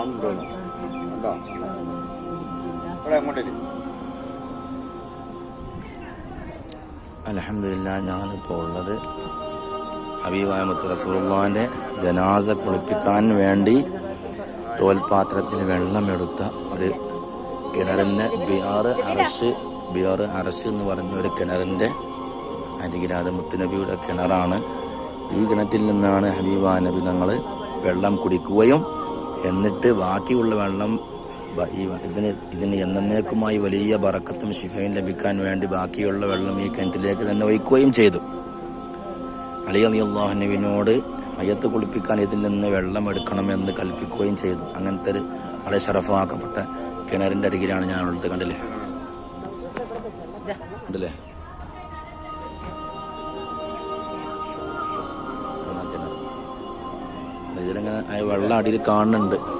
കാണുന്നുണ്ടോ ഉണ്ടോ ഇവിടെ ഞാനിപ്പോൾ ഉള്ളത് ഹബീബായ മുത്ത് ജനാസ കുളിപ്പിക്കാൻ വേണ്ടി തോൽപാത്രത്തിൽ വെള്ളമെടുത്ത ഒരു കിണറിന്റെ ബിയാറ് അറസ് ബിയാറ് അറസ് എന്ന് പറഞ്ഞ ഒരു കിണറിന്റെ അരികിലാത് മുത്തുനബിയുടെ കിണറാണ്. ഈ കിണറ്റിൽ നിന്നാണ് ഹബീബാ നബി തങ്ങൾ വെള്ളം കുടിക്കുകയും എന്നിട്ട് ബാക്കിയുള്ള വെള്ളം ഈ ഇതിന് ഇതിന് എന്നേക്കുമായി വലിയ ബറക്കത്തും ശിഫയും ലഭിക്കാൻ വേണ്ടി ബാക്കിയുള്ള വെള്ളം ഈ കിണറ്റിലേക്ക് തന്നെ ഒഴിക്കുകയും ചെയ്തു. അലി അലി അള്ളാഹുനുവിനോട് മയ്യത്ത് കുളിപ്പിക്കാൻ ഇതിൽ നിന്ന് വെള്ളം എടുക്കണമെന്ന് കൽപ്പിക്കുകയും ചെയ്തു. അങ്ങനത്തെ ഒരു വളരെ ഷറഫാക്കപ്പെട്ട കിണറിന്റെ അരികിലാണ് ഞാനുള്ളത് കണ്ടില്ലേ? കണ്ടില്ലേ? ഇതിലിങ്ങനെ വെള്ളം അടിയിൽ കാണുന്നുണ്ട്.